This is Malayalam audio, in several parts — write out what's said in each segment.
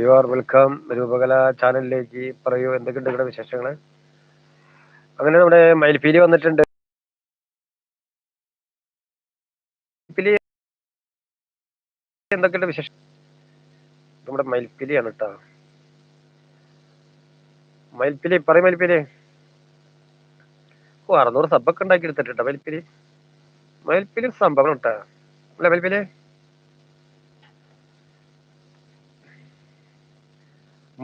യു ആർ വെൽക്കം രൂപകല ചാനലിലേക്ക് പറയൂ. എന്തൊക്കെയുണ്ട് ഇവിടെ വിശേഷങ്ങൾ അങ്ങനെ നമ്മുടെ മയിൽപ്പീലി വന്നിട്ടുണ്ട്. എന്തൊക്കെയുണ്ട് വിശേഷം നമ്മുടെ മയിൽപ്പീലിയാണ് കേട്ടോ. മയിൽപ്പീലി പറയും മയിൽപ്പീലി. ഓ അറുന്നൂറ് സബ്ബൊക്കെ ഉണ്ടാക്കി എടുത്തിട്ടുണ്ടോ മയിൽപ്പീലി. മയിൽപ്പീലി സംഭവം കേട്ടോ. അല്ലേ മയിൽപ്പീലി?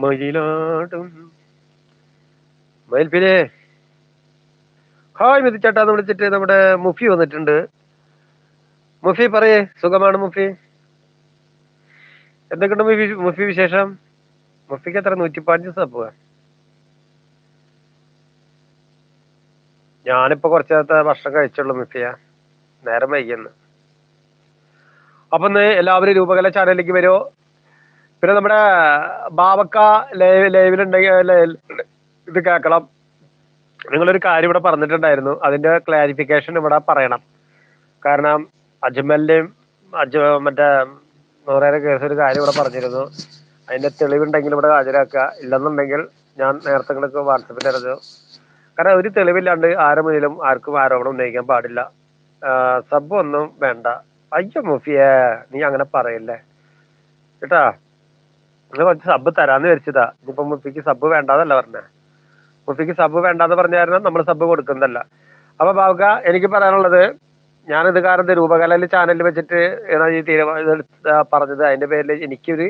മയിലാടും. മയിൽപ്പീലി ഹായ് മിതിച്ചേട്ടാ എന്ന് വിളിച്ചിട്ട് നമ്മുടെ മുഫി വന്നിട്ടുണ്ട്. മുഫി പറയേ സുഖമാണ് മുഫി? എന്തൊക്കെയുണ്ട് മുഫി മുഫി വിശേഷം? മുഫിക്ക് എത്ര നൂറ്റി പതിനഞ്ച് സബ് ഞാനിപ്പോ കുറച്ച് നേരത്തെ ഭക്ഷണം കഴിച്ചുള്ളൂ മുഫിയ. നേരം വൈകിയെന്ന്. അപ്പൊ ഇന്ന് എല്ലാവരും രൂപകല ചാനലിലേക്ക് വരുമോ പിന്നെ നമ്മുടെ ബാവക്ക ലൈവ് ലൈവിലുണ്ടെങ്കിൽ ഇത് കേൾക്കണം. നിങ്ങളൊരു കാര്യം ഇവിടെ പറഞ്ഞിട്ടുണ്ടായിരുന്നു. അതിന്റെ ക്ലാരിഫിക്കേഷൻ ഇവിടെ പറയണം. കാരണം അജ്മലിന്റെയും അജ് മറ്റേ നൂറേറെ കേസ് ഒരു കാര്യം ഇവിടെ പറഞ്ഞിരുന്നു. അതിന്റെ തെളിവുണ്ടെങ്കിൽ ഇവിടെ ഹാജരാക്കുക. ഇല്ലെന്നുണ്ടെങ്കിൽ ഞാൻ നേരത്തെ നിങ്ങൾക്ക് വാട്സപ്പിൽ അറിഞ്ഞു കാരണം ഒരു തെളിവില്ലാണ്ട് ആരുടെ മുന്നിലും ആർക്കും ആരോപണം ഉന്നയിക്കാൻ പാടില്ല. സബ് ഒന്നും വേണ്ട. അയ്യോ മുഫിയേ നീ അങ്ങനെ പറയല്ലേ? കേട്ടാ? നിങ്ങൾ കുറച്ച് സബ് തരാന്ന് വിചാരിച്ചതാ. ഇനിയിപ്പോ മുഫിക്ക് സബ് വേണ്ടാന്നല്ല പറഞ്ഞേ. മുഫിക്ക് സബ് വേണ്ടാന്ന് പറഞ്ഞായിരുന്നു നമ്മൾ സബ് കൊടുക്കുന്നതല്ല. അപ്പൊ ബാബുക എനിക്ക് പറയാനുള്ളത് ഞാനിത് കാരണം രൂപകലയിൽ ചാനലിൽ വെച്ചിട്ട് ഈ തീരുമാനം പറഞ്ഞത്. അതിന്റെ പേരിൽ എനിക്കൊരു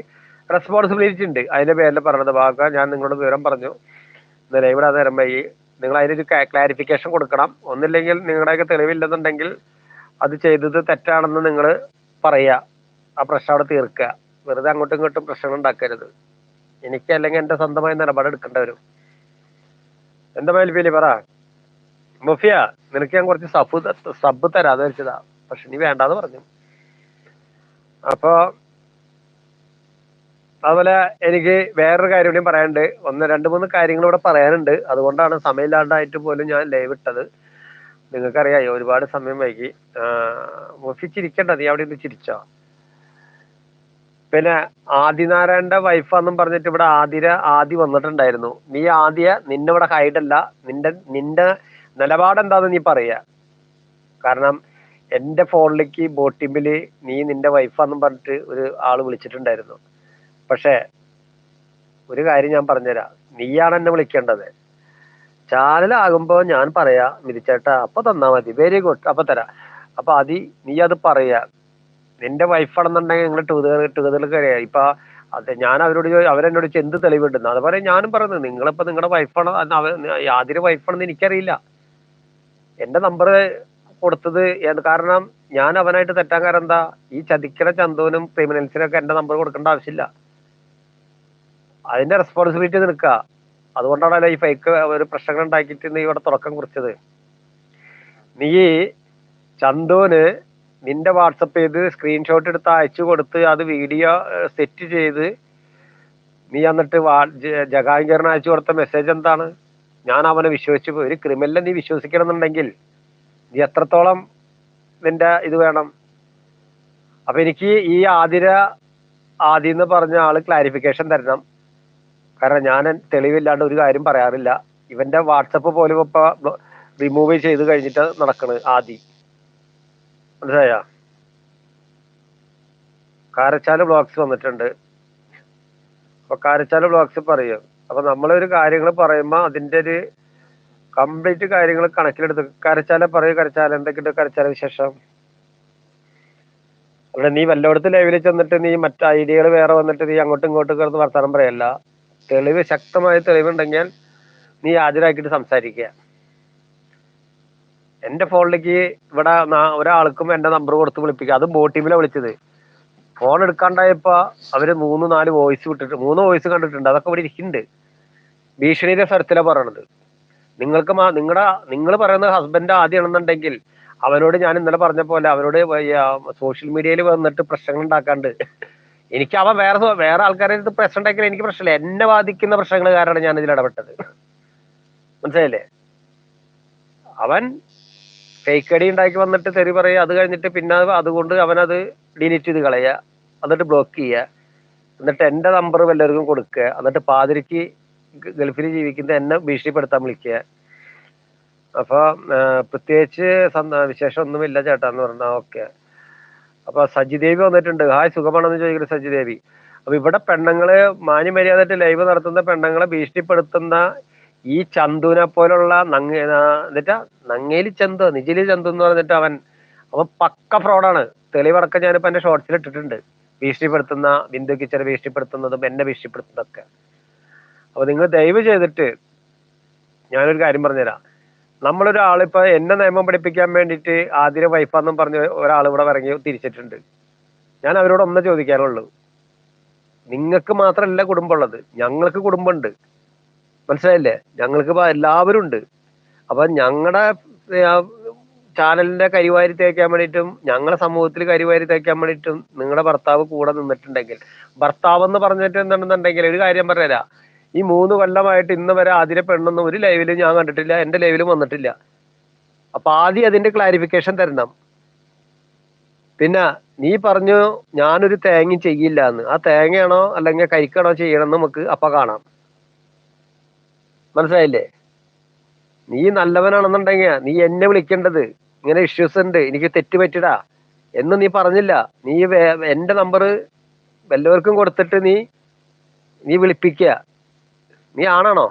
റെസ്പോൺസിബിലിറ്റി ഉണ്ട്. അതിന്റെ പേരിൽ പറഞ്ഞത് ബാബുക ഞാൻ നിങ്ങളോട് വിവരം പറഞ്ഞു. ഇന്നലെ ഇവിടെ നേരം വൈകി. നിങ്ങൾ അതിനൊരു ക്ലാരിഫിക്കേഷൻ കൊടുക്കണം. ഒന്നില്ലെങ്കിൽ നിങ്ങളുടെയൊക്കെ തെളിവില്ലെന്നുണ്ടെങ്കിൽ അത് ചെയ്തത് തെറ്റാണെന്ന് നിങ്ങൾ പറയുക ആ പ്രശ്നം അവിടെ തീർക്കുക. വെറുതെ അങ്ങോട്ടും ഇങ്ങോട്ടും പ്രശ്നം ഉണ്ടാക്കരുത്. എനിക്ക് അല്ലെങ്കിൽ എന്റെ സ്വന്തമായി നിലപാടെടുക്കേണ്ട വരും എന്താ മേൽഫീലി പറ? മുഫിയ നിനക്ക് ഞാൻ കുറച്ച് സബ് സബ് തരാതെ വെച്ചതാ. പക്ഷെ നീ വേണ്ടാന്ന് പറഞ്ഞു. അപ്പോ അതുപോലെ എനിക്ക് വേറൊരു കാര്യം കൂടി പറയാനുണ്ട്. ഒന്ന് രണ്ട് മൂന്ന് കാര്യങ്ങൾ ഇവിടെ പറയാനുണ്ട്. അതുകൊണ്ടാണ് സമയമില്ലാണ്ടായിട്ട് പോലും ഞാൻ ലൈവ് ഇട്ടത്. നിങ്ങൾക്കറിയാം ഒരുപാട് സമയം വൈകി. മുഫി ചിരിക്കണ്ട. നീ അവിടെ ഇന്ന് ചിരിച്ചോ? പിന്നെ ആദിനാരായണന്റെ വൈഫാന്നും പറഞ്ഞിട്ട് ഇവിടെ ആദിര ആദി വന്നിട്ടുണ്ടായിരുന്നു. നീ ആദിയ നിന്നെ ഇവിടെ ഹൈഡല്ല നിന്റെ നിന്റെ നിലപാട് എന്താന്ന് നീ പറയാ. കാരണം എന്റെ ഫോണിലേക്ക് ബോട്ടിമ്പിൽ നീ നിന്റെ വൈഫാന്നും പറഞ്ഞിട്ട് ഒരു ആൾ വിളിച്ചിട്ടുണ്ടായിരുന്നു. പക്ഷേ ഒരു കാര്യം ഞാൻ പറഞ്ഞുതരാം. നീയാണ് എന്നെ വിളിക്കേണ്ടത്. ചാനലാകുമ്പോ ഞാൻ പറയാ മിരിച്ചേട്ടാ അപ്പൊ തന്നാ മതി. വെരി ഗുഡ് അപ്പൊ തരാ. അപ്പൊ അതി നീ അത് പറയാ. നിന്റെ വൈഫാണെന്നുണ്ടെങ്കിൽ നിങ്ങൾ ടുഗദർ ടുഗദറിൽ കയറിയാ ഇപ്പൊ അതെ ഞാൻ അവരോട് അവരെന്നോട് എന്ത് തെളിവുണ്ടെന്ന് അതുപോലെ ഞാനും പറയുന്നത് നിങ്ങളിപ്പോ നിങ്ങളുടെ വൈഫാണ് യാതൊരു വൈഫാണെന്ന് എനിക്കറിയില്ല. എന്റെ നമ്പർ കൊടുത്തത് കാരണം ഞാൻ അവനായിട്ട് തെറ്റാൻ കാരണം എന്താ? ഈ ചതിക്കണ ചന്തുവിനും ക്രിമിനൽസിനൊക്കെ എന്റെ നമ്പർ കൊടുക്കേണ്ട ആവശ്യമില്ല. അതിന്റെ റെസ്പോൺസിബിലിറ്റി നിൽക്കുക അതുകൊണ്ടാണല്ലോ ഈ ഫൈക്ക് ഒരു പ്രശ്നങ്ങൾ ഉണ്ടാക്കിയിട്ട് നീ ഇവിടെ തുടക്കം കുറിച്ചത്. നീ ചന്തുവിന് നിന്റെ വാട്സപ്പ് ചെയ്ത് സ്ക്രീൻഷോട്ട് എടുത്ത് അയച്ചു കൊടുത്ത് അത് വീഡിയോ സെറ്റ് ചെയ്ത് നീ എന്നിട്ട് ജഗാങ്കറിന് അയച്ചു കൊടുത്ത മെസ്സേജ് എന്താണ്? ഞാൻ അവനെ വിശ്വസിച്ചു ഒരു ക്രിമിനലിനെ നീ വിശ്വസിക്കണമെന്നുണ്ടെങ്കിൽ നീ എത്രത്തോളം നിന്റെ ഇത് വേണം? അപ്പൊ എനിക്ക് ഈ ആതിര ആദ്യം എന്ന് പറഞ്ഞ ആൾ ക്ലാരിഫിക്കേഷൻ തരണം. കാരണം ഞാൻ തെളിവില്ലാണ്ട് ഒരു കാര്യം പറയാറില്ല. ഇവന്റെ വാട്സപ്പ് പോലും ഇപ്പൊ റിമൂവ് ചെയ്ത് കഴിഞ്ഞിട്ട് നടക്കണ് ആദി. മനസ്സിലായ? കാരച്ചാൽ ബ്ലോക്സ് വന്നിട്ടുണ്ട്. അപ്പൊ കാരച്ചാൽ ബ്ലോക്സ് പറയും. അപ്പൊ നമ്മളൊരു കാര്യങ്ങൾ പറയുമ്പോ അതിന്റെ ഒരു കംപ്ലീറ്റ് കാര്യങ്ങൾ കണക്കിലെടുത്ത് കരച്ചാല പറയൂ കരച്ചാല എന്തൊക്കെയുണ്ട് കരച്ചാല വിശേഷം? അവിടെ നീ വല്ലയിടത്ത് ലൈവിൽ ചെന്നിട്ട് നീ മറ്റു ഐഡിയകൾ വേറെ വന്നിട്ട് നീ അങ്ങോട്ടും ഇങ്ങോട്ടും കിടന്ന് വർത്തമാനം പറയല്ല. തെളിവ് ശക്തമായ തെളിവുണ്ടെങ്കിൽ നീ ഹാജരാക്കിയിട്ട് സംസാരിക്കുക. എന്റെ ഫോണിലേക്ക് ഇവിടെ ഒരാൾക്കും എന്റെ നമ്പർ കൊടുത്ത് വിളിപ്പിക്കുക. അതും ബോട്ടിമിലെ വിളിച്ചത്. ഫോൺ എടുക്കാണ്ടായപ്പോ അവർ മൂന്ന് നാല് വോയിസ് വിട്ടിട്ട് മൂന്ന് വോയിസ് കണ്ടിട്ടുണ്ട്. അതൊക്കെ ഇവിടെ ഇരിക്കുന്നുണ്ട്. ഭീഷണിയുടെ സ്ഥലത്തിലാണ് പറയണത്. നിങ്ങൾക്ക് നിങ്ങളുടെ നിങ്ങൾ പറയുന്ന ഹസ്ബൻഡ് ആദ്യമാണെന്നുണ്ടെങ്കിൽ അവനോട് ഞാൻ ഇന്നലെ പറഞ്ഞ പോലെ അവനോട് സോഷ്യൽ മീഡിയയിൽ വന്നിട്ട് പ്രശ്നങ്ങൾ ഉണ്ടാക്കാണ്ട്. എനിക്ക് അവൻ വേറെ വേറെ ആൾക്കാരെ പ്രശ്നം ഉണ്ടാക്കിയാൽ എനിക്ക് പ്രശ്നമില്ല. എന്നെ ബാധിക്കുന്ന പ്രശ്നങ്ങൾ കാരണമാണ് ഞാൻ ഇതിൽ ഇടപെട്ടത്. മനസ്സിലായില്ലേ? അവൻ ഫേക്ക് അടി ഉണ്ടാക്കി വന്നിട്ട് തെറി പറയുക അത് കഴിഞ്ഞിട്ട് പിന്നെ അതുകൊണ്ട് അവനത് ഡിലീറ്റ് ചെയ്ത് കളയുക എന്നിട്ട് ബ്ലോക്ക് ചെയ്യുക എന്നിട്ട് എന്റെ നമ്പർ വല്ലവർക്കും കൊടുക്കുക എന്നിട്ട് പാതിരിക്ക് ഗൾഫിൽ ജീവിക്കുന്ന എന്നെ ഭീഷണിപ്പെടുത്താൻ വിളിക്കുക. അപ്പൊ ആ, പ്രത്യേകിച്ച് വിശേഷം ഒന്നുമില്ല ചേട്ടാ എന്ന് പറഞ്ഞാൽ ഓക്കെ. അപ്പൊ സജിദേവി വന്നിട്ടുണ്ട്. ഹായ് സുഖമാണെന്ന് ചോദിക്കുന്നത് സജിദേവി. അപ്പൊ ഇവിടെ പെണ്ണുങ്ങൾ മാന്യമര്യാദയായിട്ട് ലൈവ് നടത്തുന്ന പെണ്ണുങ്ങളെ ഭീഷണിപ്പെടുത്തുന്ന ഈ ചന്തുവിനെ പോലുള്ള നങ്ങ എന്നിട്ടാ നങ്ങേലി ചന്തു നിജലി ചന്തു എന്ന് പറഞ്ഞിട്ട് അവൻ അവൻ പക്ക ഫ്രോഡാണ് തെളിവടക്കം ഞാനിപ്പോ എന്റെ ഷോർട്സിൽ ഇട്ടിട്ടുണ്ട്. ഭീഷണിപ്പെടുത്തുന്ന ബിന്ദു കിച്ചനെ ഭീഷണിപ്പെടുത്തുന്നതും എന്നെ ഭീഷണിപ്പെടുത്തുന്നതൊക്കെ. അപ്പൊ നിങ്ങൾ ദയവ് ചെയ്തിട്ട് ഞാനൊരു കാര്യം പറഞ്ഞുതരാം. നമ്മളൊരാളിപ്പോ എന്നെ നിയമം പഠിപ്പിക്കാൻ വേണ്ടിയിട്ട് ആതിര വൈഫാന്നും പറഞ്ഞ് ഒരാൾ ഇവിടെ ഇറങ്ങി തിരിച്ചിട്ടുണ്ട്. ഞാൻ അവരോട് ഒന്നേ ചോദിക്കാനുള്ളൂ നിങ്ങൾക്ക് മാത്രമല്ല കുടുംബമുള്ളത് ഞങ്ങൾക്ക് കുടുംബമുണ്ട്. മനസ്സിലായില്ലേ? ഞങ്ങൾക്ക് എല്ലാവരും ഉണ്ട്. അപ്പൊ ഞങ്ങളുടെ ചാനലിന്റെ കരിവാരി തേക്കാൻ വേണ്ടിയിട്ടും ഞങ്ങളുടെ സമൂഹത്തിൽ കരിവാരി തേക്കാൻ വേണ്ടിയിട്ടും നിങ്ങളുടെ ഭർത്താവ് കൂടെ നിന്നിട്ടുണ്ടെങ്കിൽ ഭർത്താവ് എന്ന് പറഞ്ഞിട്ട് എന്താണെന്നുണ്ടെങ്കിൽ ഒരു കാര്യം പറഞ്ഞുതരാം ഈ മൂന്ന് കൊല്ലമായിട്ട് ഇന്ന് വരെ ആതിരെ പെണ്ണൊന്നും ഒരു ലൈവിലും ഞാൻ കണ്ടിട്ടില്ല എന്റെ ലൈവിലും വന്നിട്ടില്ല. അപ്പൊ ആദ്യം അതിന്റെ ക്ലാരിഫിക്കേഷൻ തരണം. പിന്നെ നീ പറഞ്ഞു ഞാനൊരു തേങ്ങ ചെയ്യില്ല എന്ന് ആ തേങ്ങയാണോ അല്ലെങ്കിൽ കരിക്കാണോ ചെയ്യണം നമുക്ക് അപ്പൊ കാണാം. മനസ്സിലായില്ലേ? നീ നല്ലവനാണെന്നുണ്ടെങ്കിൽ നീ എന്നെ വിളിക്കേണ്ടത്. ഇങ്ങനെ ഇഷ്യൂസ് ഉണ്ട്. എനിക്ക് തെറ്റ് പറ്റിടാ എന്ന് നീ പറഞ്ഞില്ല. നീ എന്റെ നമ്പർ വല്ലവർക്കും കൊടുത്തിട്ട് നീ നീ വിളിപ്പിക്കുക. നീ ആണാണോ?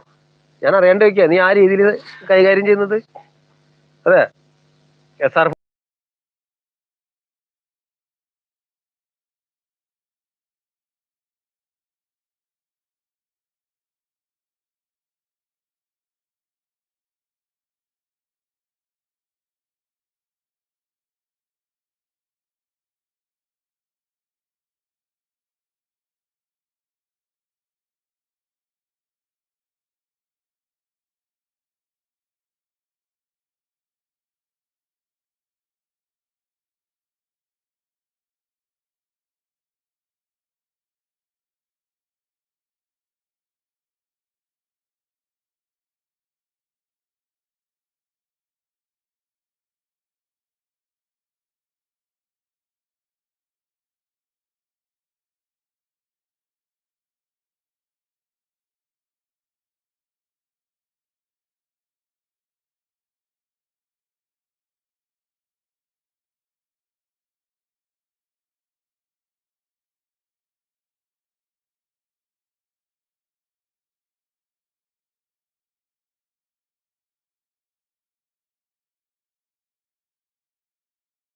ഞാൻ അറിയാണ്ട് വെക്കുക നീ ആ രീതിയിൽ കൈകാര്യം ചെയ്യുന്നത്? അതെ. S R